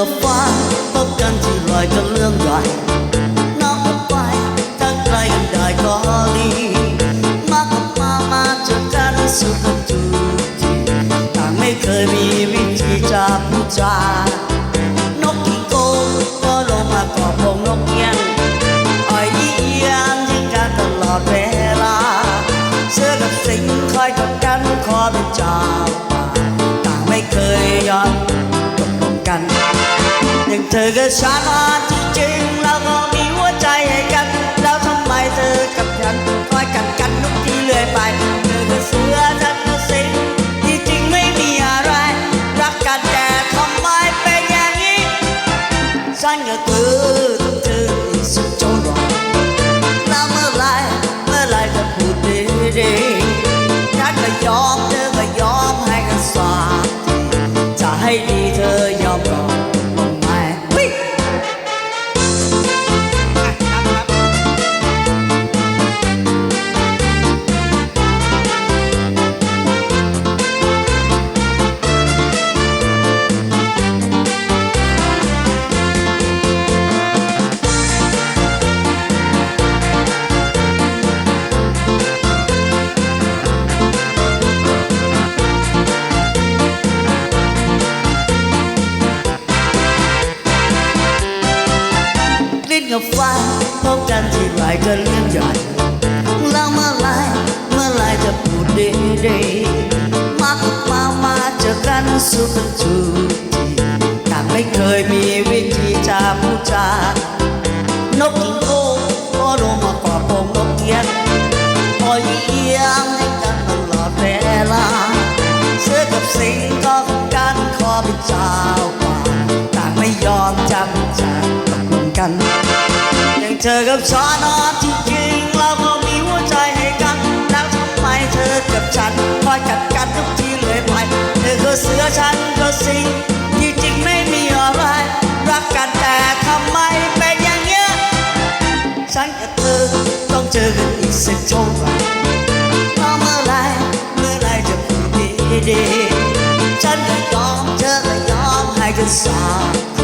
กับฟ้าพบกันที่ไรก็เรื่องใหญ่น้อกกับไปถ้าใครกันได้ก็ดีมากับมามาเจอกันสุขกันทุกทีต่างไม่เคยมีวิธีจะพูดจานกกี่โกก็ลงมาก่อพงนกเอียงอ้อยยี่เอียงยิงกันตลอดเวลาเสื้อกับสิงคอยกดกันขอเป็นจ่า งเธอกับฉันอ่จริงๆเราก็มีหัวใจให้กัน แล้วทำไมเธอกับฉันคอยกันกันทุกทีเรื่อยไปเธอกับเสือฉันก็สิงที่จริงไม่มีอะไร รักกันแต่ทำไมเป็นอย่างนี้ฉันกับเธอต้องเจออีกสักจนวันแล้วเมื่อไรเมื่อไรจะพูดดีๆฉันก็ยอมเธอก็ยอมให้กันสักทีจะให้ดีเธอยอมรอ กับฟ้าพบกันที่ไรก็เรื่องใหญ่แล้วเมื่อไรเมื่อไรจะพูดดีๆมากับมามาเจอกันสุขกันทุกทีแต่ไม่เคยมีวิธีจะพูดจานกกินโกก็ลงมากอดผมนกเอียงคอยเอียงให้กันตลอดเวลาเสื้อกับสิงก็กันขอเป็นเจ้าป่าต่างไม่ยอมจำจากตกลงกัน เธอกับฉันอ่อนจริงๆเราก็มีหัวใจให้กัน แล้วทำไมเธอกับฉันคอยกัดกันทุกทีเลยไป เธอก็เสือฉันก็สิงที่จริงไม่มีอะไร รักกันแต่ทำไมเป็นอย่างเงี้ย ฉันกับเธอต้องเจอกันอีกสักเท่าไหร่เพราะเมื่อไรเมื่อไรจะพูดดีๆฉันก็ยอมเธอก็ยอมให้กันสัก